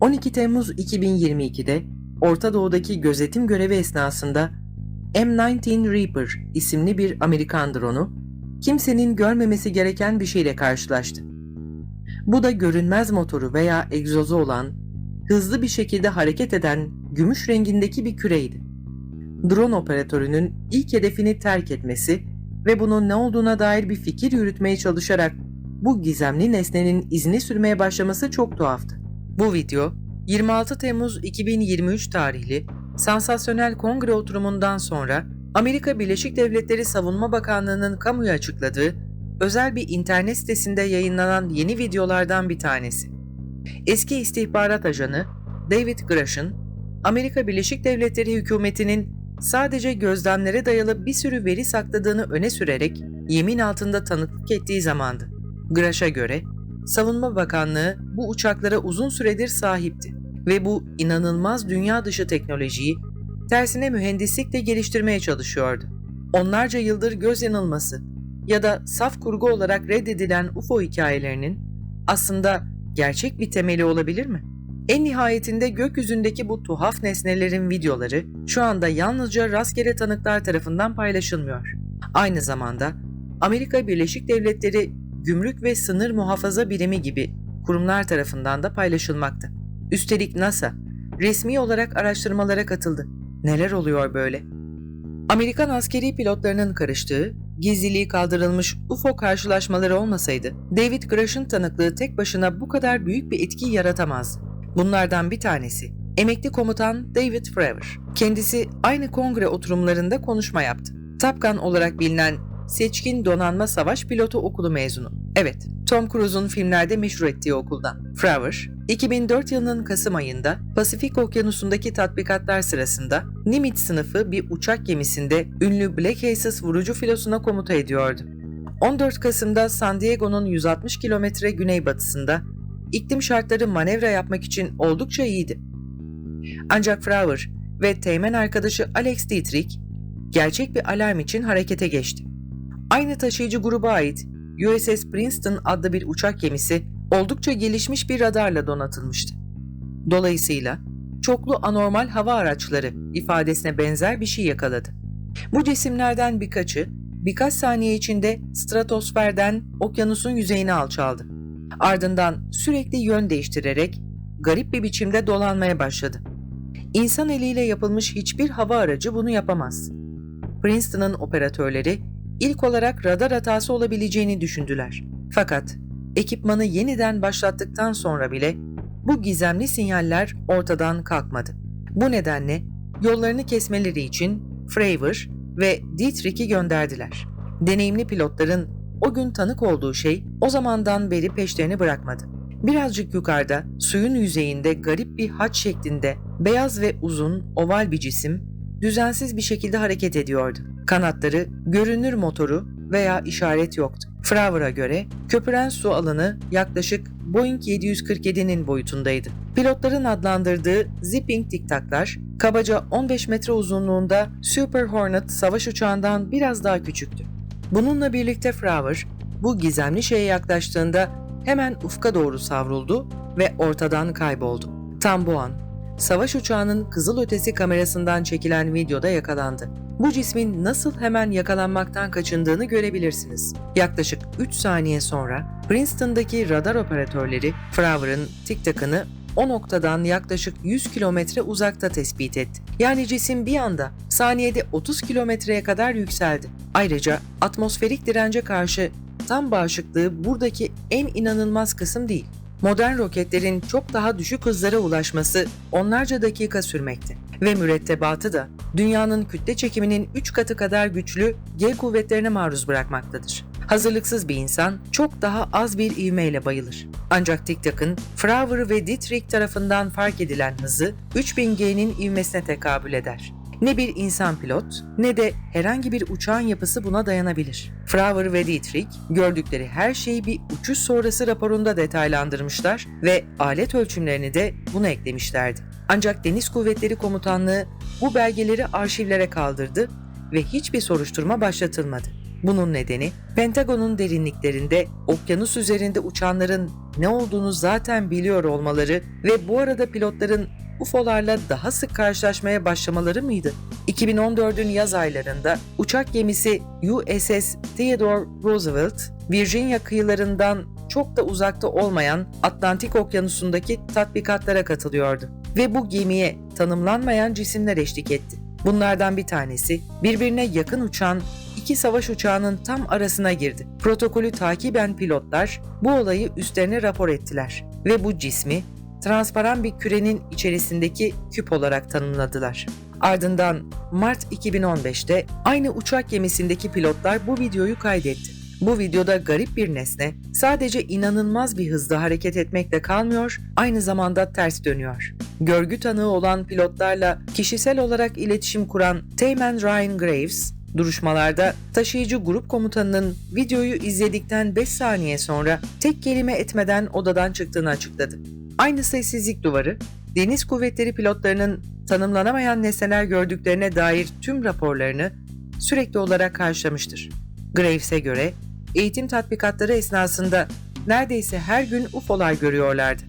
12 Temmuz 2022'de Orta Doğu'daki gözetim görevi esnasında M19 Reaper isimli bir Amerikan drone'u kimsenin görmemesi gereken bir şeyle karşılaştı. Bu da görünmez motoru veya egzozu olan, hızlı bir şekilde hareket eden gümüş rengindeki bir küreydi. Drone operatörünün ilk hedefini terk etmesi ve bunun ne olduğuna dair bir fikir yürütmeye çalışarak bu gizemli nesnenin izini sürmeye başlaması çok tuhaftı. Bu video 26 Temmuz 2023 tarihli sansasyonel kongre oturumundan sonra Amerika Birleşik Devletleri Savunma Bakanlığı'nın kamuya açıkladığı özel bir internet sitesinde yayınlanan yeni videolardan bir tanesi. Eski istihbarat ajanı David Grush'ın Amerika Birleşik Devletleri hükümetinin sadece gözlemlere dayalı bir sürü veri sakladığını öne sürerek yemin altında tanıklık ettiği zamandı. Grush'a göre Savunma Bakanlığı bu uçaklara uzun süredir sahipti ve bu inanılmaz dünya dışı teknolojiyi tersine mühendislikle geliştirmeye çalışıyordu. Onlarca yıldır göz yanılması ya da saf kurgu olarak reddedilen UFO hikayelerinin aslında gerçek bir temeli olabilir mi? En nihayetinde gökyüzündeki bu tuhaf nesnelerin videoları şu anda yalnızca rastgele tanıklar tarafından paylaşılmıyor. Aynı zamanda Amerika Birleşik Devletleri Gümrük ve Sınır Muhafaza Birimi gibi kurumlar tarafından da paylaşılmakta. Üstelik NASA resmi olarak araştırmalara katıldı. Neler oluyor böyle? Amerikan askeri pilotlarının karıştığı, gizliliği kaldırılmış UFO karşılaşmaları olmasaydı, David Grush'ın tanıklığı tek başına bu kadar büyük bir etki yaratamazdı. Bunlardan bir tanesi, emekli komutan David Fravor. Kendisi aynı kongre oturumlarında konuşma yaptı. Top Gun olarak bilinen seçkin donanma savaş pilotu okulu mezunu. Evet, Tom Cruise'un filmlerde meşhur ettiği okuldan. Fravor, 2004 yılının Kasım ayında Pasifik Okyanusu'ndaki tatbikatlar sırasında Nimitz sınıfı bir uçak gemisinde ünlü Black Aces vurucu filosuna komuta ediyordu. 14 Kasım'da San Diego'nun 160 kilometre güneybatısında iklim şartları manevra yapmak için oldukça iyiydi. Ancak Fravor ve teğmen arkadaşı Alex Dietrich gerçek bir alarm için harekete geçti. Aynı taşıyıcı gruba ait USS Princeton adlı bir uçak gemisi oldukça gelişmiş bir radarla donatılmıştı. Dolayısıyla çoklu anormal hava araçları ifadesine benzer bir şey yakaladı. Bu cisimlerden birkaçı birkaç saniye içinde stratosferden okyanusun yüzeyine alçaldı. Ardından sürekli yön değiştirerek garip bir biçimde dolanmaya başladı. İnsan eliyle yapılmış hiçbir hava aracı bunu yapamaz. Princeton'ın operatörleri ilk olarak radar hatası olabileceğini düşündüler. Fakat ekipmanı yeniden başlattıktan sonra bile bu gizemli sinyaller ortadan kalkmadı. Bu nedenle yollarını kesmeleri için Fravor ve Dietrich'i gönderdiler. Deneyimli pilotların o gün tanık olduğu şey o zamandan beri peşlerini bırakmadı. Birazcık yukarıda suyun yüzeyinde garip bir haç şeklinde beyaz ve uzun oval bir cisim düzensiz bir şekilde hareket ediyordu. Kanatları, görünür motoru veya işaret yoktu. Fravor'a göre köpüren su alanı yaklaşık Boeing 747'nin boyutundaydı. Pilotların adlandırdığı zipping tiktaklar kabaca 15 metre uzunluğunda Super Hornet savaş uçağından biraz daha küçüktü. Bununla birlikte Fravor bu gizemli şeye yaklaştığında hemen ufka doğru savruldu ve ortadan kayboldu. Tam bu an savaş uçağının kızılötesi kamerasından çekilen videoda yakalandı. Bu cismin nasıl hemen yakalanmaktan kaçındığını görebilirsiniz. Yaklaşık 3 saniye sonra Princeton'daki radar operatörleri Fravor'ın tiktakını o noktadan yaklaşık 100 kilometre uzakta tespit etti. Yani cisim bir anda saniyede 30 kilometreye kadar yükseldi. Ayrıca atmosferik dirence karşı tam bağışıklığı buradaki en inanılmaz kısım değil. Modern roketlerin çok daha düşük hızlara ulaşması onlarca dakika sürmekte ve mürettebatı da dünyanın kütle çekiminin 3 katı kadar güçlü G kuvvetlerine maruz bırakmaktadır. Hazırlıksız bir insan çok daha az bir ivmeyle bayılır. Ancak TikTok'ın Fravor ve Dietrich tarafından fark edilen hızı 3000 G'nin ivmesine tekabül eder. Ne bir insan pilot ne de herhangi bir uçağın yapısı buna dayanabilir. Fravor ve Dietrich gördükleri her şeyi bir uçuş sonrası raporunda detaylandırmışlar ve alet ölçümlerini de buna eklemişlerdi. Ancak Deniz Kuvvetleri Komutanlığı bu belgeleri arşivlere kaldırdı ve hiçbir soruşturma başlatılmadı. Bunun nedeni Pentagon'un derinliklerinde okyanus üzerinde uçanların ne olduğunu zaten biliyor olmaları ve bu arada pilotların UFO'larla daha sık karşılaşmaya başlamaları mıydı? 2014'ün yaz aylarında uçak gemisi USS Theodore Roosevelt, Virginia kıyılarından çok da uzakta olmayan Atlantik Okyanusu'ndaki tatbikatlara katılıyordu. Ve bu gemiye tanımlanmayan cisimler eşlik etti. Bunlardan bir tanesi birbirine yakın uçan iki savaş uçağının tam arasına girdi. Protokolü takiben pilotlar bu olayı üstlerine rapor ettiler ve bu cismi transparan bir kürenin içerisindeki küp olarak tanımladılar. Ardından Mart 2015'te aynı uçak gemisindeki pilotlar bu videoyu kaydetti. Bu videoda garip bir nesne sadece inanılmaz bir hızda hareket etmekle kalmıyor, aynı zamanda ters dönüyor. Görgü tanığı olan pilotlarla kişisel olarak iletişim kuran Teğmen Ryan Graves, duruşmalarda taşıyıcı grup komutanının videoyu izledikten 5 saniye sonra tek kelime etmeden odadan çıktığını açıkladı. Aynı sessizlik duvarı, deniz kuvvetleri pilotlarının tanımlanamayan nesneler gördüklerine dair tüm raporlarını sürekli olarak karşılamıştır. Graves'e göre eğitim tatbikatları esnasında neredeyse her gün UFO'lar görüyorlardı.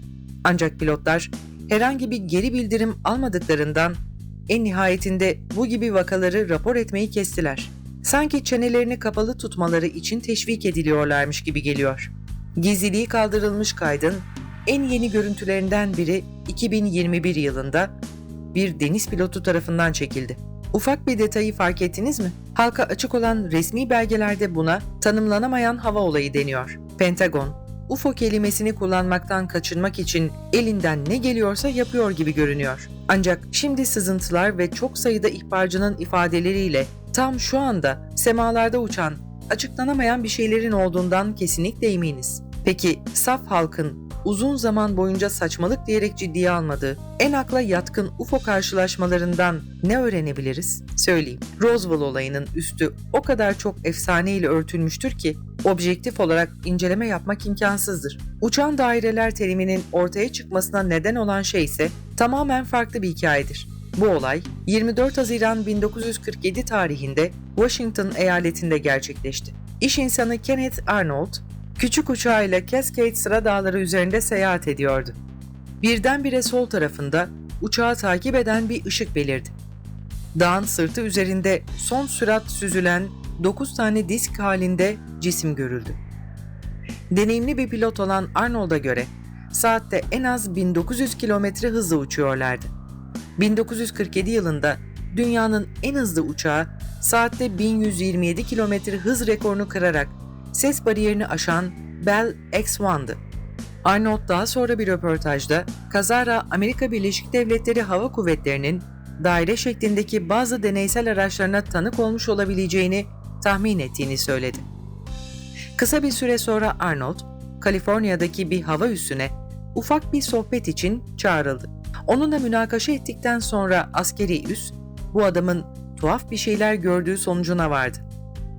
Ancak pilotlar herhangi bir geri bildirim almadıklarından en nihayetinde bu gibi vakaları rapor etmeyi kestiler. Sanki çenelerini kapalı tutmaları için teşvik ediliyorlarmış gibi geliyor. Gizliliği kaldırılmış kaydın en yeni görüntülerinden biri 2021 yılında bir deniz pilotu tarafından çekildi. Ufak bir detayı fark ettiniz mi? Halka açık olan resmi belgelerde buna tanımlanamayan hava olayı deniyor. Pentagon, UFO kelimesini kullanmaktan kaçınmak için elinden ne geliyorsa yapıyor gibi görünüyor. Ancak şimdi sızıntılar ve çok sayıda ihbarcının ifadeleriyle tam şu anda semalarda uçan, açıklanamayan bir şeylerin olduğundan kesinlikle eminiz. Peki saf halkın uzun zaman boyunca saçmalık diyerek ciddiye almadığı, en akla yatkın UFO karşılaşmalarından ne öğrenebiliriz? Söyleyeyim. Roswell olayının üstü o kadar çok efsaneyle örtülmüştür ki objektif olarak inceleme yapmak imkansızdır. Uçan daireler teriminin ortaya çıkmasına neden olan şey ise tamamen farklı bir hikayedir. Bu olay 24 Haziran 1947 tarihinde Washington eyaletinde gerçekleşti. İş insanı Kenneth Arnold, küçük uçağıyla Cascade sıra dağları üzerinde seyahat ediyordu. Birdenbire sol tarafında uçağı takip eden bir ışık belirdi. Dağın sırtı üzerinde son sürat süzülen 9 tane disk halinde cisim görüldü. Deneyimli bir pilot olan Arnold'a göre saatte en az 1900 kilometre hızla uçuyorlardı. 1947 yılında dünyanın en hızlı uçağı saatte 1127 kilometre hız rekorunu kırarak ses bariyerini aşan Bell X-1'dı. Arnold daha sonra bir röportajda kazara Amerika Birleşik Devletleri Hava Kuvvetleri'nin daire şeklindeki bazı deneysel araçlarına tanık olmuş olabileceğini tahmin ettiğini söyledi. Kısa bir süre sonra Arnold, Kaliforniya'daki bir hava üssüne ufak bir sohbet için çağrıldı. Onunla münakaşa ettikten sonra askeri üs, bu adamın tuhaf bir şeyler gördüğü sonucuna vardı.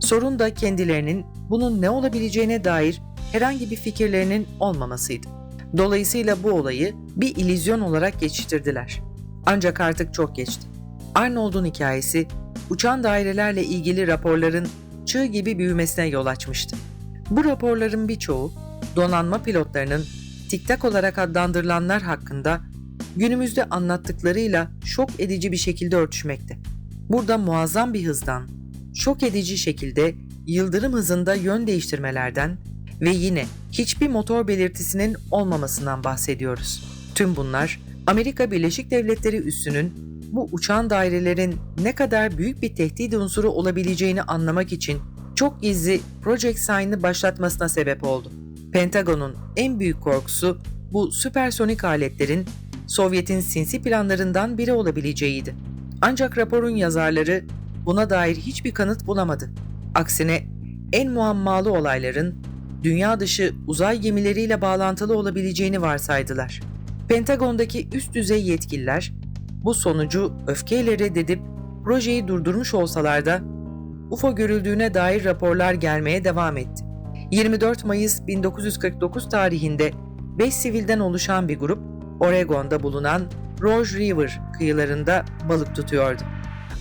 Sorun da kendilerinin bunun ne olabileceğine dair herhangi bir fikirlerinin olmamasıydı. Dolayısıyla bu olayı bir ilizyon olarak geçiştirdiler. Ancak artık çok geçti. Arnold'un hikayesi uçan dairelerle ilgili raporların çığ gibi büyümesine yol açmıştı. Bu raporların birçoğu donanma pilotlarının tiktak olarak adlandırılanlar hakkında günümüzde anlattıklarıyla şok edici bir şekilde örtüşmekte. Burada muazzam bir hızdan, şok edici şekilde yıldırım hızında yön değiştirmelerden ve yine hiçbir motor belirtisinin olmamasından bahsediyoruz. Tüm bunlar Amerika Birleşik Devletleri üssünün bu uçan dairelerin ne kadar büyük bir tehdit unsuru olabileceğini anlamak için çok gizli Project Sign'ı başlatmasına sebep oldu. Pentagon'un en büyük korkusu bu süpersonik aletlerin Sovyet'in sinsi planlarından biri olabileceğiydi. Ancak raporun yazarları buna dair hiçbir kanıt bulamadı. Aksine en muammalı olayların dünya dışı uzay gemileriyle bağlantılı olabileceğini varsaydılar. Pentagon'daki üst düzey yetkililer bu sonucu öfkeyle reddedip projeyi durdurmuş olsalar da UFO görüldüğüne dair raporlar gelmeye devam etti. 24 Mayıs 1949 tarihinde 5 sivilden oluşan bir grup Oregon'da bulunan Rouge River kıyılarında balık tutuyordu.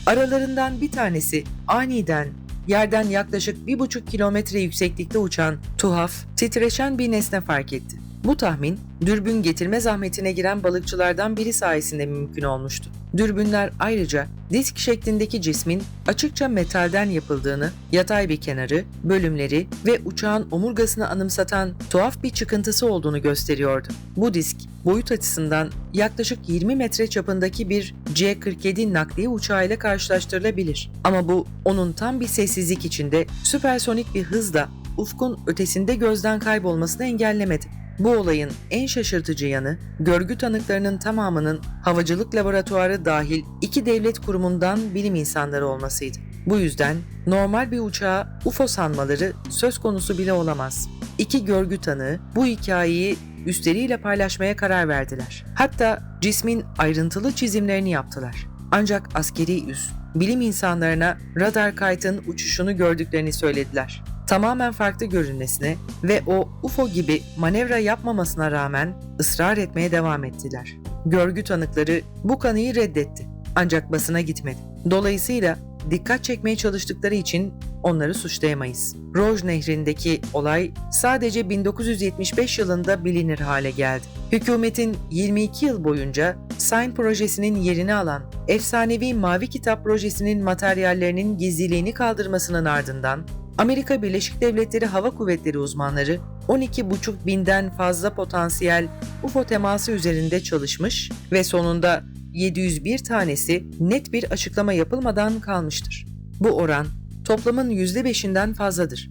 Aralarından bir tanesi aniden yerden yaklaşık bir buçuk kilometre yükseklikte uçan, tuhaf, titreşen bir nesne fark etti. Bu tahmin, dürbün getirme zahmetine giren balıkçılardan biri sayesinde mümkün olmuştu. Dürbünler ayrıca disk şeklindeki cismin açıkça metalden yapıldığını, yatay bir kenarı, bölümleri ve uçağın omurgasını anımsatan tuhaf bir çıkıntısı olduğunu gösteriyordu. Bu disk, boyut açısından yaklaşık 20 metre çapındaki bir C-47 nakliye uçağıyla karşılaştırılabilir. Ama bu onun tam bir sessizlik içinde süpersonik bir hızla ufkun ötesinde gözden kaybolmasını engellemedi. Bu olayın en şaşırtıcı yanı, görgü tanıklarının tamamının havacılık laboratuvarı dahil iki devlet kurumundan bilim insanları olmasıydı. Bu yüzden normal bir uçağa UFO sanmaları söz konusu bile olamaz. İki görgü tanığı bu hikayeyi üstleriyle paylaşmaya karar verdiler. Hatta cismin ayrıntılı çizimlerini yaptılar. Ancak askeri üs, bilim insanlarına radar kaytın uçuşunu gördüklerini söylediler tamamen farklı görünmesine ve o UFO gibi manevra yapmamasına rağmen ısrar etmeye devam ettiler. Görgü tanıkları bu kanıyı reddetti ancak basına gitmedi. Dolayısıyla dikkat çekmeye çalıştıkları için onları suçlayamayız. Roj Nehri'ndeki olay sadece 1975 yılında bilinir hale geldi. Hükümetin 22 yıl boyunca Sign projesinin yerini alan efsanevi Mavi Kitap projesinin materyallerinin gizliliğini kaldırmasının ardından Amerika Birleşik Devletleri Hava Kuvvetleri uzmanları 12,5 binden fazla potansiyel UFO teması üzerinde çalışmış ve sonunda 701 tanesi net bir açıklama yapılmadan kalmıştır. Bu oran toplamın %5'inden fazladır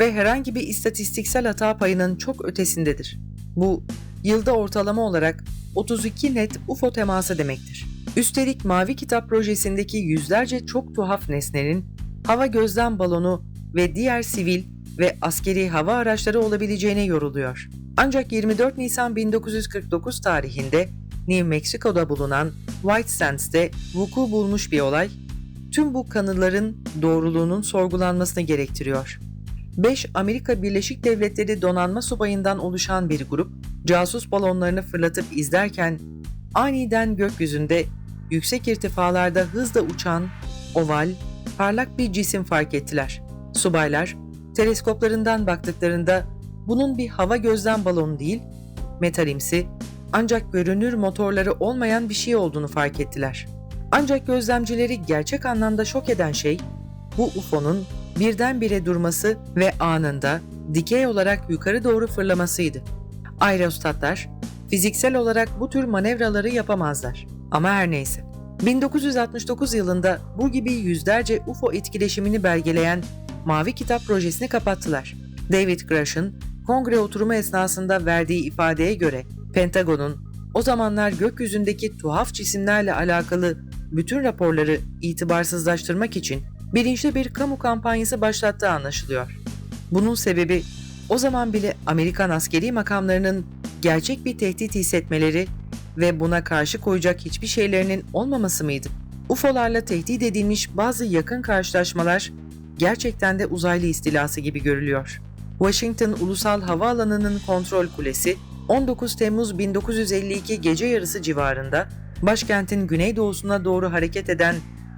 ve herhangi bir istatistiksel hata payının çok ötesindedir. Bu yılda ortalama olarak 32 net UFO teması demektir. Üstelik Mavi Kitap projesindeki yüzlerce çok tuhaf nesnenin hava gözlem balonu ve diğer sivil ve askeri hava araçları olabileceğine yoruluyor. Ancak 24 Nisan 1949 tarihinde New Mexico'da bulunan White Sands'te vuku bulmuş bir olay, tüm bu kanıların doğruluğunun sorgulanmasını gerektiriyor. 5 Amerika Birleşik Devletleri donanma subayından oluşan bir grup, casus balonlarını fırlatıp izlerken aniden gökyüzünde yüksek irtifalarda hızla uçan, oval, parlak bir cisim fark ettiler. Subaylar teleskoplarından baktıklarında bunun bir hava gözlem balonu değil, metalimsi ancak görünür motorları olmayan bir şey olduğunu fark ettiler. Ancak gözlemcileri gerçek anlamda şok eden şey bu UFO'nun birdenbire durması ve anında dikey olarak yukarı doğru fırlamasıydı. Aerostatlar fiziksel olarak bu tür manevraları yapamazlar. Ama her neyse. 1969 yılında bu gibi yüzlerce UFO etkileşimini belgeleyen Mavi Kitap projesini kapattılar. David Grush'ın kongre oturumu esnasında verdiği ifadeye göre Pentagon'un o zamanlar gökyüzündeki tuhaf cisimlerle alakalı bütün raporları itibarsızlaştırmak için bilinçli bir kamu kampanyası başlattığı anlaşılıyor. Bunun sebebi o zaman bile Amerikan askeri makamlarının gerçek bir tehdit hissetmeleri ve buna karşı koyacak hiçbir şeylerinin olmaması mıydı? UFO'larla tehdit edilmiş bazı yakın karşılaşmalar gerçekten de uzaylı istilası gibi görülüyor. Washington Ulusal Havaalanı'nın kontrol kulesi 19 Temmuz 1952 gece yarısı civarında başkentin güneydoğusuna doğru hareket eden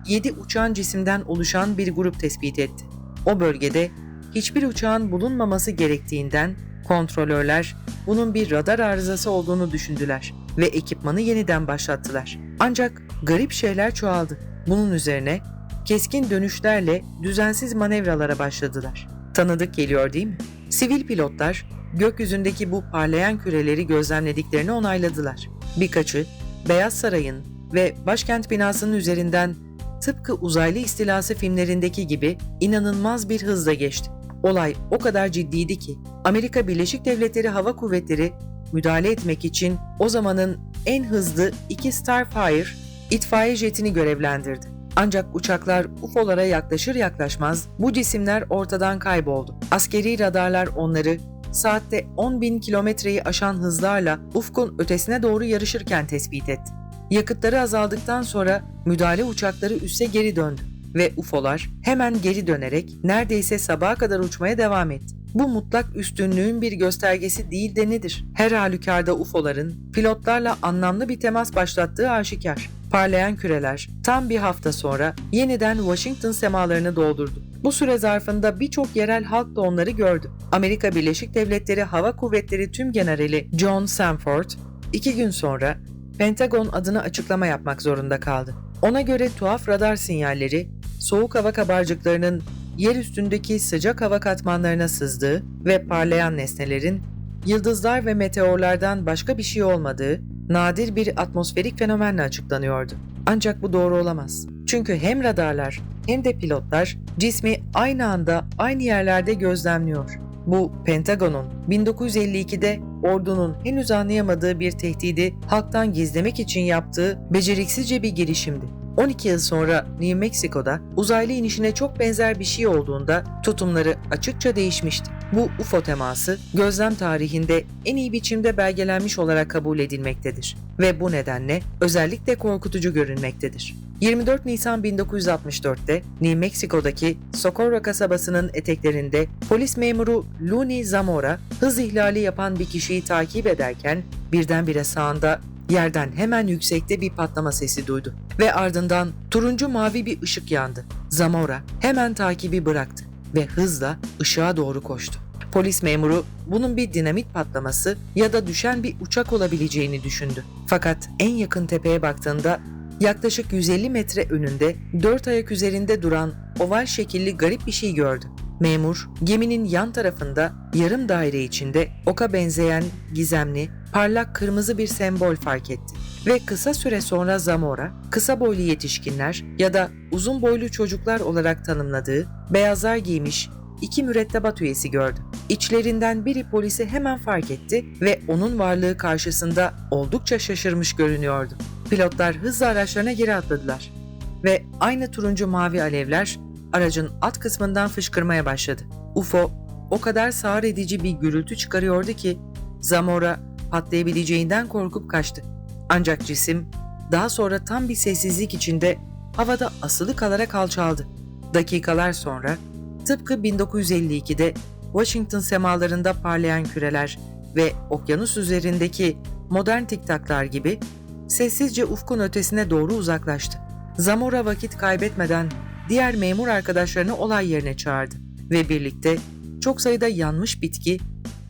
7 uçan cisimden oluşan bir grup tespit etti. O bölgede hiçbir uçağın bulunmaması gerektiğinden kontrolörler bunun bir radar arızası olduğunu düşündüler ve ekipmanı yeniden başlattılar. Ancak garip şeyler çoğaldı. Bunun üzerine keskin dönüşlerle düzensiz manevralara başladılar. Tanıdık geliyor değil mi? Sivil pilotlar gökyüzündeki bu parlayan küreleri gözlemlediklerini onayladılar. Birkaçı Beyaz Saray'ın ve başkent binasının üzerinden tıpkı uzaylı istilası filmlerindeki gibi inanılmaz bir hızla geçti. Olay o kadar ciddiydi ki Amerika Birleşik Devletleri Hava Kuvvetleri müdahale etmek için o zamanın en hızlı iki Starfire itfaiye jetini görevlendirdi. Ancak uçaklar UFO'lara yaklaşır yaklaşmaz bu cisimler ortadan kayboldu. Askeri radarlar onları saatte 10 bin kilometreyi aşan hızlarla ufkun ötesine doğru yarışırken tespit etti. Yakıtları azaldıktan sonra müdahale uçakları üsse geri döndü ve UFO'lar hemen geri dönerek neredeyse sabaha kadar uçmaya devam etti. Bu mutlak üstünlüğün bir göstergesi değil de nedir? Her halükarda UFO'ların pilotlarla anlamlı bir temas başlattığı aşikar. Parlayan küreler tam bir hafta sonra yeniden Washington semalarını doldurdu. Bu süre zarfında birçok yerel halk da onları gördü. Amerika Birleşik Devletleri Hava Kuvvetleri Tüm Generali John Sanford, iki gün sonra Pentagon adına açıklama yapmak zorunda kaldı. Ona göre tuhaf radar sinyalleri, soğuk hava kabarcıklarının yer üstündeki sıcak hava katmanlarına sızdığı ve parlayan nesnelerin yıldızlar ve meteorlardan başka bir şey olmadığı nadir bir atmosferik fenomenle açıklanıyordu. Ancak bu doğru olamaz. Çünkü hem radarlar hem de pilotlar cismi aynı anda aynı yerlerde gözlemliyor. Bu Pentagon'un 1952'de ordunun henüz anlayamadığı bir tehdidi halktan gizlemek için yaptığı beceriksizce bir girişimdi. 12 yıl sonra New Mexico'da uzaylı inişine çok benzer bir şey olduğunda tutumları açıkça değişmişti. Bu UFO teması gözlem tarihinde en iyi biçimde belgelenmiş olarak kabul edilmektedir ve bu nedenle özellikle korkutucu görünmektedir. 24 Nisan 1964'te New Mexico'daki Socorro kasabasının eteklerinde polis memuru Luni Zamora hız ihlali yapan bir kişiyi takip ederken birdenbire sağında yerden hemen yüksekte bir patlama sesi duydu ve ardından turuncu mavi bir ışık yandı. Zamora hemen takibi bıraktı ve hızla ışığa doğru koştu. Polis memuru bunun bir dinamit patlaması ya da düşen bir uçak olabileceğini düşündü. Fakat en yakın tepeye baktığında yaklaşık 150 metre önünde dört ayak üzerinde duran oval şekilli garip bir şey gördü. Memur, geminin yan tarafında yarım daire içinde oka benzeyen gizemli, parlak kırmızı bir sembol fark etti. Ve kısa süre sonra Zamora, kısa boylu yetişkinler ya da uzun boylu çocuklar olarak tanımladığı beyazlar giymiş iki mürettebat üyesi gördü. İçlerinden biri polisi hemen fark etti ve onun varlığı karşısında oldukça şaşırmış görünüyordu. Pilotlar hızla araçlarına geri atladılar ve aynı turuncu mavi alevler aracın alt kısmından fışkırmaya başladı. UFO o kadar sağır edici bir gürültü çıkarıyordu ki Zamora patlayabileceğinden korkup kaçtı. Ancak cisim daha sonra tam bir sessizlik içinde havada asılı kalarak alçaldı. Dakikalar sonra tıpkı 1952'de Washington semalarında parlayan küreler ve okyanus üzerindeki modern tiktaklar gibi sessizce ufkun ötesine doğru uzaklaştı. Zamora vakit kaybetmeden diğer memur arkadaşlarını olay yerine çağırdı ve birlikte çok sayıda yanmış bitki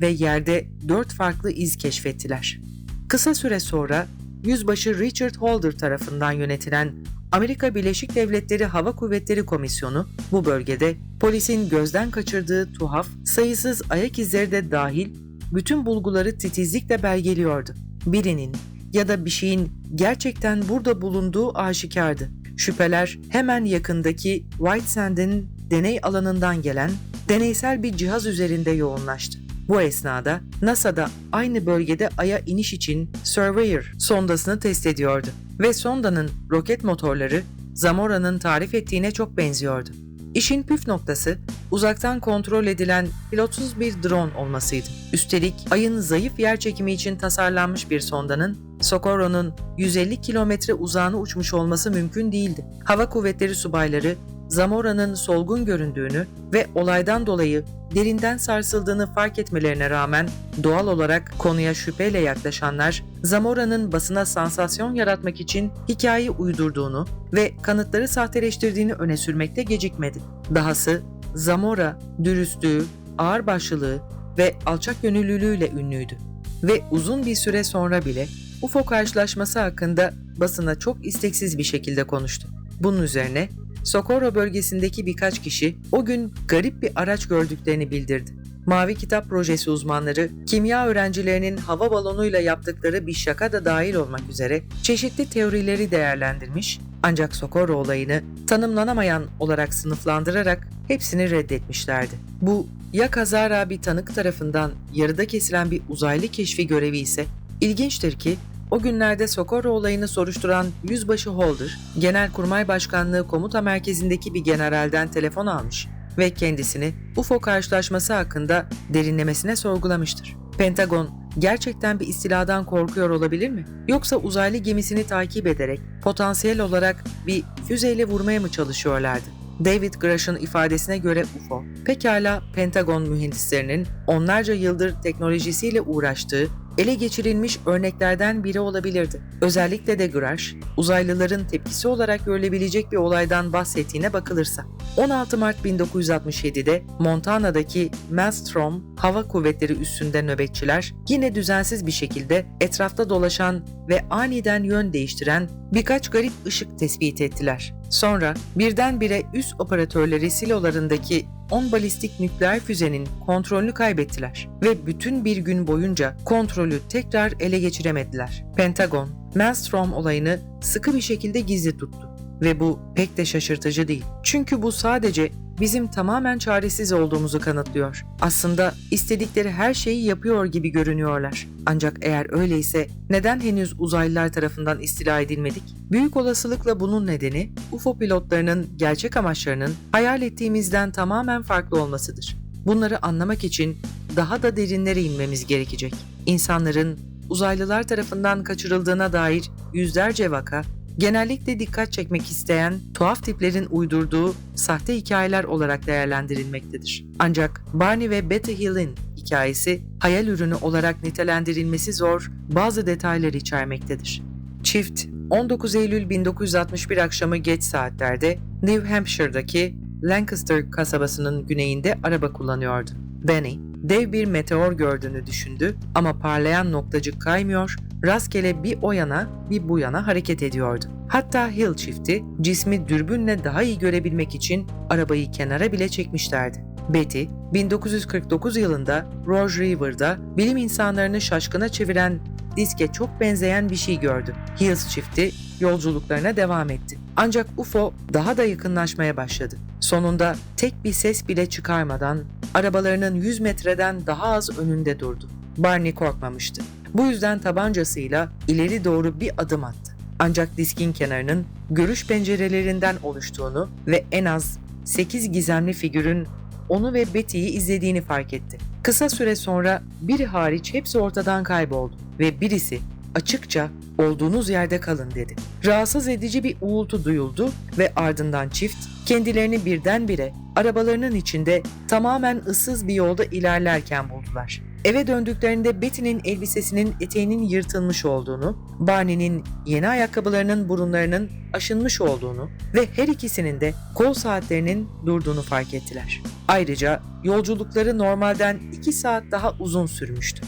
ve yerde dört farklı iz keşfettiler. Kısa süre sonra Yüzbaşı Richard Holder tarafından yönetilen Amerika Birleşik Devletleri Hava Kuvvetleri Komisyonu bu bölgede polisin gözden kaçırdığı tuhaf, sayısız ayak izleri de dahil bütün bulguları titizlikle belgeliyordu. Birinin ya da bir şeyin gerçekten burada bulunduğu aşikardı. Şüpheler hemen yakındaki White Sand'in deney alanından gelen deneysel bir cihaz üzerinde yoğunlaştı. Bu esnada NASA'da aynı bölgede Ay'a iniş için Surveyor sondasını test ediyordu ve sondanın roket motorları Zamora'nın tarif ettiğine çok benziyordu. İşin püf noktası uzaktan kontrol edilen pilotsuz bir drone olmasıydı. Üstelik Ay'ın zayıf yer çekimi için tasarlanmış bir sondanın Socorro'nun 150 kilometre uzağına uçmuş olması mümkün değildi. Hava kuvvetleri subayları Zamora'nın solgun göründüğünü ve olaydan dolayı derinden sarsıldığını fark etmelerine rağmen doğal olarak konuya şüpheyle yaklaşanlar Zamora'nın basına sansasyon yaratmak için hikaye uydurduğunu ve kanıtları sahteleştirdiğini öne sürmekte gecikmedi. Dahası Zamora dürüstlüğü, ağırbaşlılığı ve alçak gönüllülüğüyle ünlüydü ve uzun bir süre sonra bile UFO karşılaşması hakkında basına çok isteksiz bir şekilde konuştu. Bunun üzerine Socorro bölgesindeki birkaç kişi o gün garip bir araç gördüklerini bildirdi. Mavi Kitap Projesi uzmanları, kimya öğrencilerinin hava balonuyla yaptıkları bir şaka da dahil olmak üzere çeşitli teorileri değerlendirmiş ancak Socorro olayını tanımlanamayan olarak sınıflandırarak hepsini reddetmişlerdi. Bu ya kazara bir tanık tarafından yarıda kesilen bir uzaylı keşfi görevi ise ilginçtir ki o günlerde Socorro olayını soruşturan Yüzbaşı Holder, Genelkurmay Başkanlığı Komuta Merkezi'ndeki bir generalden telefon almış ve kendisini UFO karşılaşması hakkında derinlemesine sorgulamıştır. Pentagon gerçekten bir istiladan korkuyor olabilir mi? Yoksa uzaylı gemisini takip ederek potansiyel olarak bir füzeyle vurmaya mı çalışıyorlardı? David Grush'ın ifadesine göre UFO, pekala Pentagon mühendislerinin onlarca yıldır teknolojisiyle uğraştığı ele geçirilmiş örneklerden biri olabilirdi. Özellikle de Grush, uzaylıların tepkisi olarak görülebilecek bir olaydan bahsettiğine bakılırsa. 16 Mart 1967'de Montana'daki Maelstrom Hava Kuvvetleri üssünde nöbetçiler yine düzensiz bir şekilde etrafta dolaşan ve aniden yön değiştiren birkaç garip ışık tespit ettiler. Sonra birdenbire üs operatörleri silolarındaki 10 balistik nükleer füzenin kontrolünü kaybettiler ve bütün bir gün boyunca kontrolü tekrar ele geçiremediler. Pentagon, Maelstrom olayını sıkı bir şekilde gizli tuttu ve bu pek de şaşırtıcı değil. Çünkü bu sadece bizim tamamen çaresiz olduğumuzu kanıtlıyor. Aslında istedikleri her şeyi yapıyor gibi görünüyorlar. Ancak eğer öyleyse neden henüz uzaylılar tarafından istila edilmedik? Büyük olasılıkla bunun nedeni UFO pilotlarının gerçek amaçlarının hayal ettiğimizden tamamen farklı olmasıdır. Bunları anlamak için daha da derinlere inmemiz gerekecek. İnsanların uzaylılar tarafından kaçırıldığına dair yüzlerce vaka genellikle dikkat çekmek isteyen tuhaf tiplerin uydurduğu sahte hikayeler olarak değerlendirilmektedir. Ancak Barney ve Betty Hill'in hikayesi hayal ürünü olarak nitelendirilmesi zor bazı detaylar içermektedir. Çift 19 Eylül 1961 akşamı geç saatlerde New Hampshire'daki Lancaster kasabasının güneyinde araba kullanıyordu. Benny, dev bir meteor gördüğünü düşündü ama parlayan noktacık kaymıyor, rastgele bir o yana bir bu yana hareket ediyordu. Hatta Hill çifti cismi dürbünle daha iyi görebilmek için arabayı kenara bile çekmişlerdi. Betty, 1949 yılında Rouge River'da bilim insanlarını şaşkına çeviren diske çok benzeyen bir şey gördü. Hills çifti yolculuklarına devam etti. Ancak UFO daha da yakınlaşmaya başladı. Sonunda tek bir ses bile çıkarmadan arabalarının 100 metreden daha az önünde durdu. Barney korkmamıştı. Bu yüzden tabancasıyla ileri doğru bir adım attı. Ancak diskin kenarının görüş pencerelerinden oluştuğunu ve en az 8 gizemli figürün onu ve Betty'yi izlediğini fark etti. Kısa süre sonra biri hariç hepsi ortadan kayboldu ve birisi açıkça olduğunuz yerde kalın dedi. Rahatsız edici bir uğultu duyuldu ve ardından çift kendilerini birdenbire arabalarının içinde tamamen ıssız bir yolda ilerlerken buldular. Eve döndüklerinde Betty'nin elbisesinin eteğinin yırtılmış olduğunu, Barney'nin yeni ayakkabılarının burunlarının aşınmış olduğunu ve her ikisinin de kol saatlerinin durduğunu fark ettiler. Ayrıca yolculukları normalden 2 saat daha uzun sürmüştü.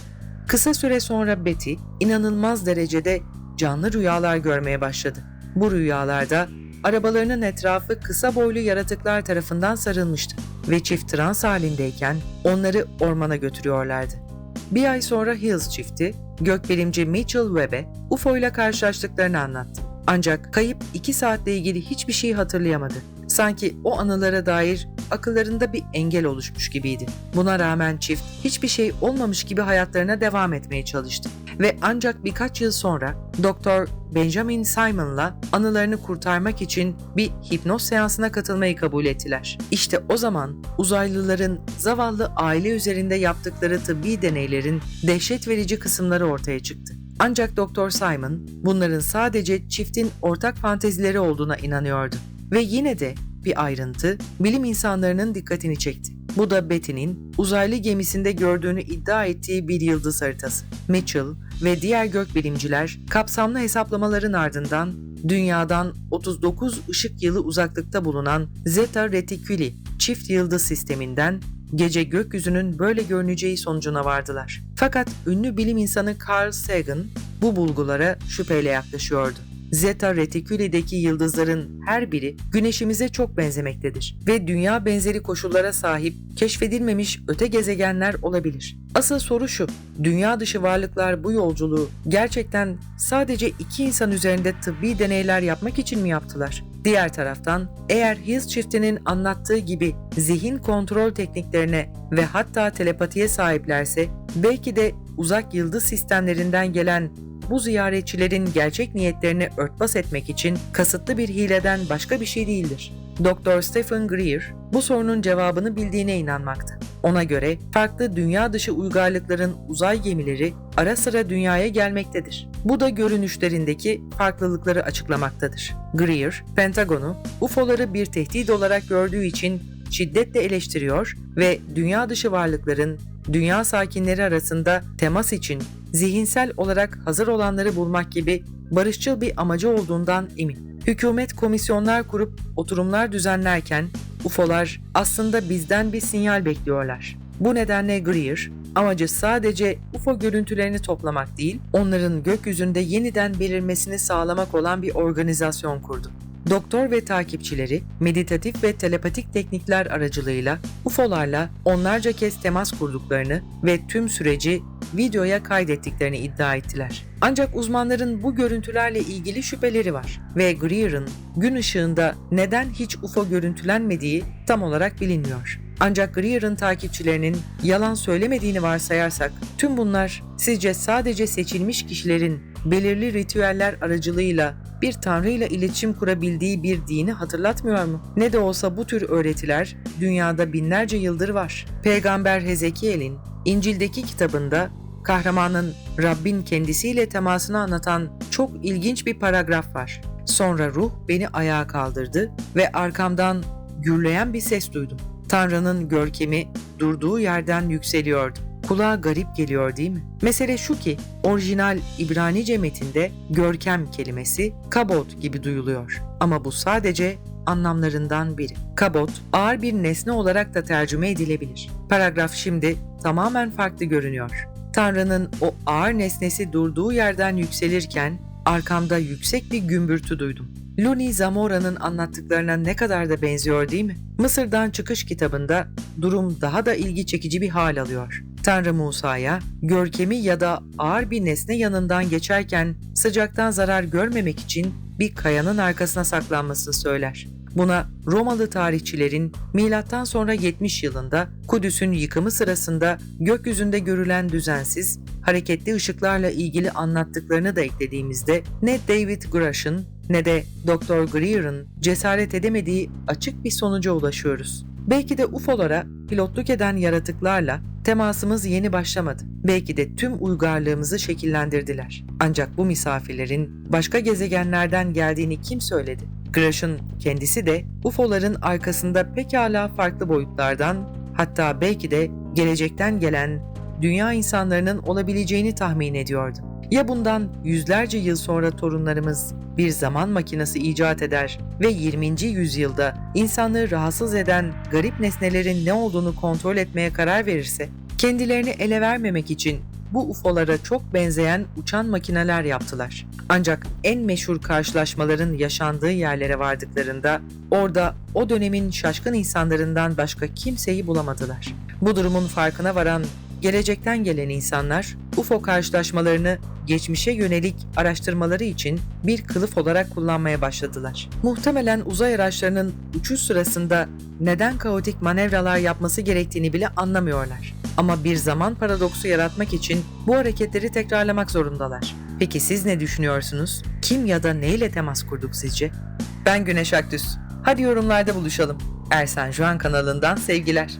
Kısa süre sonra Betty inanılmaz derecede canlı rüyalar görmeye başladı. Bu rüyalarda arabalarının etrafı kısa boylu yaratıklar tarafından sarılmıştı ve çift trans halindeyken onları ormana götürüyorlardı. Bir ay sonra Hills çifti gökbilimci Mitchell Webb'e UFO ile karşılaştıklarını anlattı. Ancak kayıp 2 saatle ilgili hiçbir şey hatırlayamadı. Sanki o anılara dair akıllarında bir engel oluşmuş gibiydi. Buna rağmen çift hiçbir şey olmamış gibi hayatlarına devam etmeye çalıştı. Ve ancak birkaç yıl sonra Doktor Benjamin Simon'la anılarını kurtarmak için bir hipnoz seansına katılmayı kabul ettiler. İşte o zaman uzaylıların zavallı aile üzerinde yaptıkları tıbbi deneylerin dehşet verici kısımları ortaya çıktı. Ancak Doktor Simon bunların sadece çiftin ortak fantezileri olduğuna inanıyordu. Ve yine de bir ayrıntı bilim insanlarının dikkatini çekti. Bu da Betty'nin uzaylı gemisinde gördüğünü iddia ettiği bir yıldız haritası. Mitchell ve diğer gökbilimciler kapsamlı hesaplamaların ardından Dünya'dan 39 ışık yılı uzaklıkta bulunan Zeta Reticuli çift yıldız sisteminden gece gökyüzünün böyle görüneceği sonucuna vardılar. Fakat ünlü bilim insanı Carl Sagan bu bulgulara şüpheyle yaklaşıyordu. Zeta Reticuli'deki yıldızların her biri güneşimize çok benzemektedir ve dünya benzeri koşullara sahip keşfedilmemiş öte gezegenler olabilir. Asıl soru şu, dünya dışı varlıklar bu yolculuğu gerçekten sadece iki insan üzerinde tıbbi deneyler yapmak için mi yaptılar? Diğer taraftan eğer Hills çiftinin anlattığı gibi zihin kontrol tekniklerine ve hatta telepatiye sahiplerse belki de uzak yıldız sistemlerinden gelen bu ziyaretçilerin gerçek niyetlerini örtbas etmek için kasıtlı bir hileden başka bir şey değildir. Dr. Stephen Greer bu sorunun cevabını bildiğine inanmakta. Ona göre farklı dünya dışı uygarlıkların uzay gemileri ara sıra dünyaya gelmektedir. Bu da görünüşlerindeki farklılıkları açıklamaktadır. Greer, Pentagon'u UFO'ları bir tehdit olarak gördüğü için şiddetle eleştiriyor ve dünya dışı varlıkların dünya sakinleri arasında temas için zihinsel olarak hazır olanları bulmak gibi barışçıl bir amacı olduğundan emin. Hükümet komisyonlar kurup oturumlar düzenlerken UFO'lar aslında bizden bir sinyal bekliyorlar. Bu nedenle Greer, amacı sadece UFO görüntülerini toplamak değil, onların gökyüzünde yeniden belirmesini sağlamak olan bir organizasyon kurdu. Doktor ve takipçileri meditatif ve telepatik teknikler aracılığıyla UFO'larla onlarca kez temas kurduklarını ve tüm süreci videoya kaydettiklerini iddia ettiler. Ancak uzmanların bu görüntülerle ilgili şüpheleri var ve Greer'ın gün ışığında neden hiç UFO görüntülenmediği tam olarak bilinmiyor. Ancak Greer'ın takipçilerinin yalan söylemediğini varsayarsak tüm bunlar sizce sadece seçilmiş kişilerin belirli ritüeller aracılığıyla bir tanrıyla iletişim kurabildiği bir dini hatırlatmıyor mu? Ne de olsa bu tür öğretiler dünyada binlerce yıldır var. Peygamber Hezekiel'in İncil'deki kitabında kahramanın Rabbin kendisiyle temasını anlatan çok ilginç bir paragraf var. Sonra ruh beni ayağa kaldırdı ve arkamdan gürleyen bir ses duydum. Tanrı'nın görkemi durduğu yerden yükseliyordu. Kulağa garip geliyor değil mi? Mesele şu ki orijinal İbranice metinde görkem kelimesi kabot gibi duyuluyor. Ama bu sadece anlamlarından biri. Kabot ağır bir nesne olarak da tercüme edilebilir. Paragraf şimdi tamamen farklı görünüyor. Tanrı'nın o ağır nesnesi durduğu yerden yükselirken arkamda yüksek bir gümbürtü duydum. Luni Zamora'nın anlattıklarına ne kadar da benziyor değil mi? Mısır'dan çıkış kitabında durum daha da ilgi çekici bir hal alıyor. Tanrı Musa'ya görkemi ya da ağır bir nesne yanından geçerken sıcaktan zarar görmemek için bir kayanın arkasına saklanmasını söyler. Buna Romalı tarihçilerin milattan sonra 70 yılında Kudüs'ün yıkımı sırasında gökyüzünde görülen düzensiz, hareketli ışıklarla ilgili anlattıklarını da eklediğimizde ne David Grush'ın ne de Dr. Greer'ın cesaret edemediği açık bir sonuca ulaşıyoruz. Belki de UFO'lara pilotluk eden yaratıklarla temasımız yeni başlamadı. Belki de tüm uygarlığımızı şekillendirdiler. Ancak bu misafirlerin başka gezegenlerden geldiğini kim söyledi? Grush'ın kendisi de UFO'ların arkasında pekala farklı boyutlardan hatta belki de gelecekten gelen dünya insanlarının olabileceğini tahmin ediyordu. Ya bundan yüzlerce yıl sonra torunlarımız bir zaman makinesi icat eder ve 20. yüzyılda insanlığı rahatsız eden garip nesnelerin ne olduğunu kontrol etmeye karar verirse, kendilerini ele vermemek için bu UFO'lara çok benzeyen uçan makineler yaptılar. Ancak en meşhur karşılaşmaların yaşandığı yerlere vardıklarında orada o dönemin şaşkın insanlarından başka kimseyi bulamadılar. Bu durumun farkına varan gelecekten gelen insanlar UFO karşılaşmalarını geçmişe yönelik araştırmaları için bir kılıf olarak kullanmaya başladılar. Muhtemelen uzay araçlarının uçuş sırasında neden kaotik manevralar yapması gerektiğini bile anlamıyorlar. Ama bir zaman paradoksu yaratmak için bu hareketleri tekrarlamak zorundalar. Peki siz ne düşünüyorsunuz? Kim ya da neyle temas kurduk sizce? Ben Güneş Akdüz. Hadi yorumlarda buluşalım. Ersen Juan kanalından sevgiler.